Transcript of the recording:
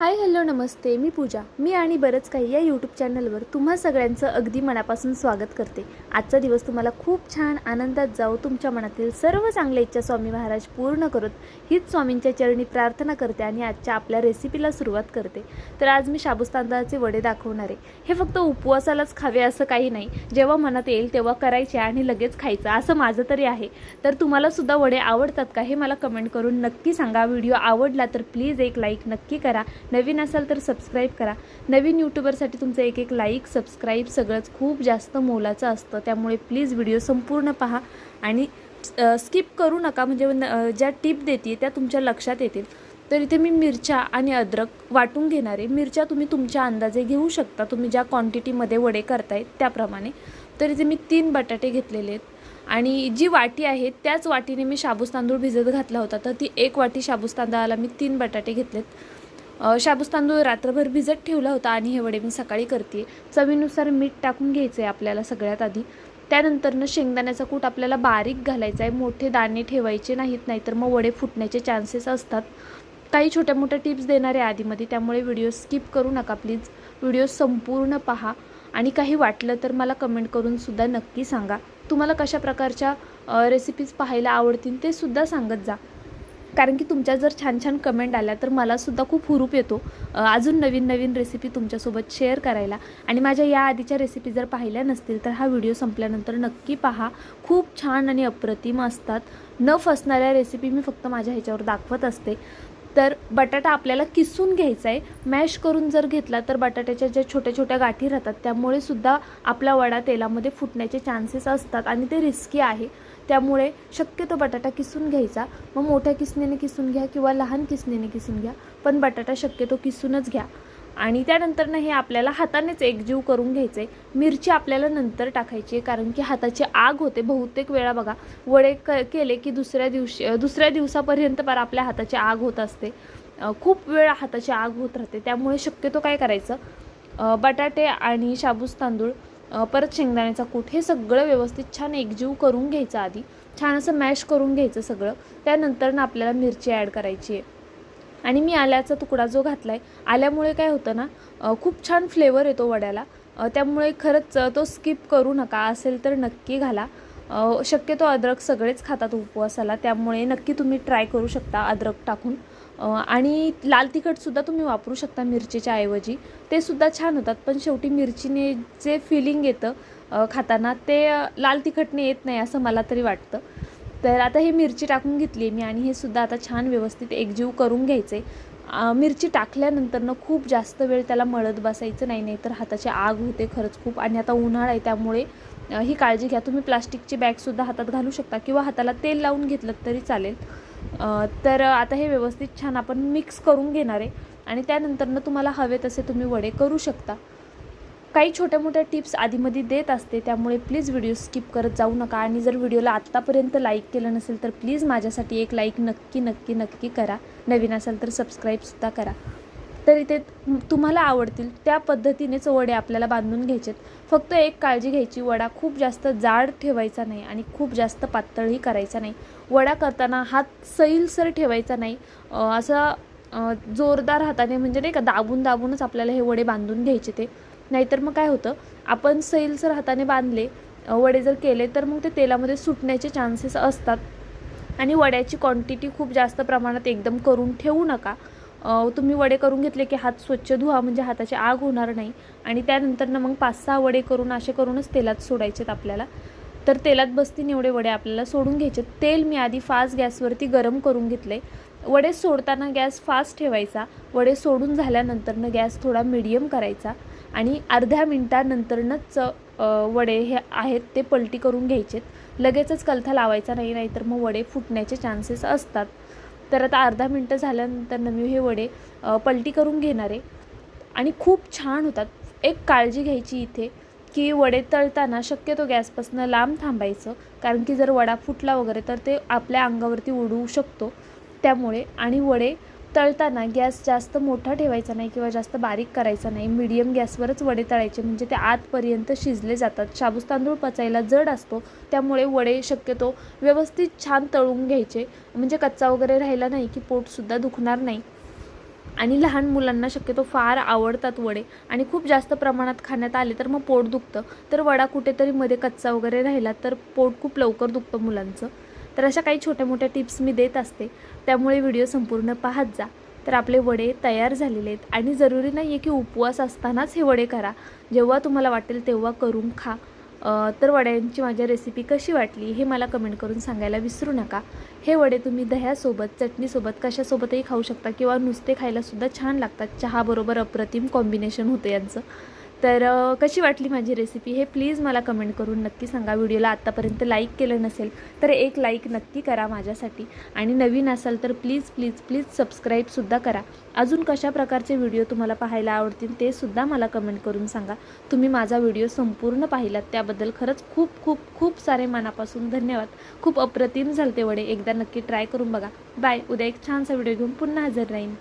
Hi hello नमस्ते. मी पूजा. मी आणि बरंच काही या यूट्यूब चॅनलवर तुम्हा सगळ्यांचं अगदी मनापासून स्वागत करते. आजचा दिवस तुम्हाला खूप छान आनंदात जाऊ तुमच्या मनातील सर्व चांगल्या इच्छा स्वामी महाराज पूर्ण करत. हीच स्वामींच्या चरणी प्रार्थना करते आणि आजच्या आपल्या रेसिपीला सुरुवात करते. तर आज मी शाबूस तांदळाचे वडे दाखवणार आहे. हे फक्त उपवासालाच खावे असं काही नाही. जेव्हा मनात येईल तेव्हा करायचे आणि लगेच खायचं असं माझं तरी आहे. तर तुम्हालासुद्धा वडे आवडतात का हे मला कमेंट करून नक्की सांगा. व्हिडिओ आवडला तर प्लीज एक लाईक नक्की करा. नवीन असाल तर सबस्क्राईब करा. नवीन यूट्यूबरसाठी तुमचं एक एक लाईक सबस्क्राईब सगळंच खूप जास्त मोलाचं असतं. त्यामुळे प्लीज व्हिडिओ संपूर्ण पहा. आणि स्किप करू नका. म्हणजे न- ज्या टिप देते त्या तुमच्या लक्षात येतील. तर इथे मी मिरच्या आणि अद्रक वाटून घेणार आहे. मिरच्या तुम्ही तुमच्या अंदाजे घेऊ शकता. तुम्ही ज्या क्वांटिटीमध्ये वडे करतायत त्याप्रमाणे. तर इथे मी तीन बटाटे घेतलेले आहेत. आणि जी वाटी आहे त्याच वाटीने मी शाबूस तांदूळ भिजत घातला होता. तर ती एक वाटी शाबूस तांदळाला मी तीन बटाटे घेतलेत. शाबूस तांदूळ रात्रभर भिजत ठेवला होता आणि हे वडे मी सकाळी करते चवीनुसार मीठ टाकून घ्यायचं आहे आपल्याला सगळ्यात आधी. त्यानंतरनं शेंगदाण्याचा कूट आपल्याला बारीक घालायचा आहे मोठे दाणे ठेवायचे नाहीत नाहीतर मग वडे फुटण्याचे चान्सेस असतात. काही छोट्या मोठ्या टिप्स देणार आहे आधीमध्ये त्यामुळे व्हिडिओ स्किप करू नका प्लीज व्हिडिओ संपूर्ण पहा. आणि काही वाटलं तर मला कमेंट करून सुद्धा नक्की सांगा. तुम्हाला कशा प्रकारच्या रेसिपीज पाहायला आवडतील ते सुद्धा सांगत जा. कारण की तुमच्या जर छान छान कमेंट आल्या तर मलासुद्धा खूप हुरूप येतो. अजून नवीन नवीन रेसिपी तुमच्यासोबत शेअर करायला. आणि माझ्या या आधीच्या रेसिपी जर पाहिल्या नसतील तर हा व्हिडिओ संपल्यानंतर नक्की पहा. खूप छान आणि अप्रतिम असतात. न फसणाऱ्या रेसिपी मी फक्त माझ्या ह्याच्यावर दाखवत असते. तर बटाटा आपल्याला किसून घ्यायचा आहे. मॅश करून जर घेतला तर बटाट्याच्या ज्या छोट्या छोट्या गाठी राहतात त्यामुळे सुद्धा आपला वडा तेलामध्ये फुटण्याचे चान्सेस असतात आणि ते रिस्की आहे. त्यामुळे शक्यतो बटाटा किसून घ्यायचा. मग मोठ्या किसणीने किसून घ्या किंवा लहान किसणीने किसून घ्या पण बटाटा शक्यतो किसूनच घ्या. आणि त्यानंतरनं हे आपल्याला हातानेच एकजीव करून घ्यायचं. आहे मिरची आपल्याला नंतर टाकायची आहे कारण की हाताची आग होते बहुतेक वेळा बघा. वडे क केले की दुसऱ्या दिवशी दुसऱ्या दिवसापर्यंत पर आपल्या हाताची आग होत असते. खूप वेळा हाताची आग होत राहते. त्यामुळे शक्यतो काय करायचं? बटाटे आणि शाबूस तांदूळ परत शेंगदाण्याचा कूट हे सगळं व्यवस्थित छान एकजीव करून घ्यायचं आधी. छान असं मॅश करून घ्यायचं सगळं. त्यानंतरनं आपल्याला मिरची ॲड करायची आहे. आणि मी आल्याचा तुकडा जो घातला आहे आल्यामुळे काय होतं ना खूप छान फ्लेवर येतो वड्याला. त्यामुळे खरंच तो स्किप करू नका. असेल तर नक्की घाला. शक्यतो अद्रक सगळेच खातात उपवासाला त्यामुळे नक्की तुम्ही ट्राय करू शकता अद्रक टाकून. आणि लाल तिखटसुद्धा तुम्ही वापरू शकता मिरचीच्या ऐवजी. ते सुद्धा छान होतात पण शेवटी मिरचीने जे फिलिंग येतं खाताना ते लाल तिखटने येत नाही असं मला तरी वाटतं. तर आता हे मिरची टाकून घेतली मी आणि हे सुद्धा आता छान व्यवस्थित एकजीव करून घ्यायचे. मिरची टाकल्यानंतरनं खूप जास्त वेळ त्याला मळत बसायचं नाही नाही तर हाताची आग होते खरंच खूप आणि आता उन्हाळा आहे त्यामुळे ही काळजी घ्या. तुम्ही प्लास्टिकची बॅगसुद्धा हातात घालू शकता किंवा हाताला तेल लावून घेतलं तरी चालेल. तर आता हे व्यवस्थित छान आपण मिक्स करून घेणार आहे आणि त्यानंतरनं तुम्हाला हवे तसे तुम्ही वडे करू शकता. काही छोट्या मोठ्या टिप्स आधीमध्ये देत असते त्यामुळे प्लीज व्हिडिओ स्किप करत जाऊ नका. आणि जर व्हिडिओला आत्तापर्यंत लाईक केलं नसेल तर प्लीज माझ्यासाठी एक लाईक नक्की नक्की नक्की करा. नवीन असेल तर सबस्क्राईबसुद्धा करा. तर इथे तुम्हाला आवडतील त्या पद्धतीनेच वडे आपल्याला बांधून घ्यायचेत. फक्त एक काळजी घ्यायची वडा खूप जास्त जाड ठेवायचा नाही आणि खूप जास्त पातळही करायचा नाही. वडा करताना हात सैलसर ठेवायचा नाही. असं असा जोरदार हाताने म्हणजे नाही का दाबून दाबूनच आपल्याला हे वडे बांधून घ्यायचे ते. नाहीतर मग काय होतं आपण सैलसर हाताने बांधले वडे जर केले तर मग ते तेलामध्ये सुटण्याचे चान्सेस असतात. आणि वड्याची क्वांटिटी खूप जास्त प्रमाणात एकदम करून ठेवू नका. तुम्ही वडे करून घेतले की हात स्वच्छ धुवा म्हणजे हाताची आग होणार नाही. आणि त्यानंतरनं मग पाच सहा वडे करून असे करूनच तेलात सोडायचेत आपल्याला. तर तेलात बसतीन एवढे वडे आपल्याला सोडून घ्यायचे तेल मी आधी फास्ट गॅसवरती गरम करून घेतले वडे सोडताना गॅस फास्ट ठेवायचा. वडे सोडून झाल्यानंतरनं गॅस थोडा मिडियम करायचा. आणि अर्ध्या मिनटानंतरनंच वडे हे आहेत ते पलटी करून घ्यायचेत. लगेचच कलथा लावायचा नाही नाहीतर मग वडे फुटण्याचे चान्सेस असतात. तर आता अर्धा मिनटं झाल्यानंतर मी हे वडे पलटी करून घेणार आहे. आणि खूप छान होतात. एक काळजी घ्यायची इथे की वडे तळताना शक्यतो गॅसपासून लांब थांबायचं. कारण की जर वडा फुटला वगैरे तर ते आपल्या अंगावरती उडवू शकतो. त्यामुळे आणि वडे तळताना गॅस जास्त मोठा ठेवायचा नाही किंवा जास्त बारीक करायचा नाही मीडियम गॅसवरच वडे तळायचे. म्हणजे ते आतपर्यंत शिजले जातात. शाबूस तांदूळ पचायला जड असतो. त्यामुळे वडे शक्यतो व्यवस्थित छान तळून घ्यायचे. म्हणजे कच्चा वगैरे राहिला नाही की पोटसुद्धा दुखणार नाही. आणि लहान मुलांना शक्यतो फार आवडतात वडे. आणि खूप जास्त प्रमाणात खाण्यात आले तर मग पोट दुखतं. तर वडा कुठेतरी मध्ये कच्चा वगैरे राहिला तर पोट खूप लवकर दुखतं मुलांचं. तर अशा काही छोट्या मोठ्या टिप्स मी देत असते. त्यामुळे व्हिडिओ संपूर्ण पाहत जा. तर आपले वडे तयार झालेले आहेत आणि जरुरी नाही आहे की उपवास असतानाच हे वडे करा. जेव्हा तुम्हाला वाटेल तेव्हा करून खा. तर वड्यांची माझ्या रेसिपी कशी वाटली हे मला कमेंट करून सांगायला विसरू नका. हे वडे तुम्ही दह्यासोबत चटणीसोबत कशासोबतही खाऊ शकता किंवा नुसते खायलासुद्धा छान लागतात. चहाबरोबर अप्रतिम कॉम्बिनेशन होतं यांचं. तर कशी वाटली माझी रेसिपी हे प्लीज मला कमेंट करून नक्की सांगा. व्हिडिओला आत्तापर्यंत लाईक केलं नसेल तर एक लाईक नक्की करा माझ्यासाठी. आणि नवीन असाल तर प्लीज प्लीज प्लीज सबस्क्राईबसुद्धा करा. अजून कशा प्रकारचे व्हिडिओ तुम्हाला पाहायला आवडतील ते सुद्धा मला कमेंट करून सांगा. तुम्ही माझा व्हिडिओ संपूर्ण पाहिलात त्याबद्दल खरंच खूप खूप खूप सारे मनापासून धन्यवाद. खूप अप्रतिम झालते वडे. एकदा नक्की ट्राय करून बघा. बाय उद्या एक छानसा व्हिडिओ घेऊन पुन्हा हजर राहीन.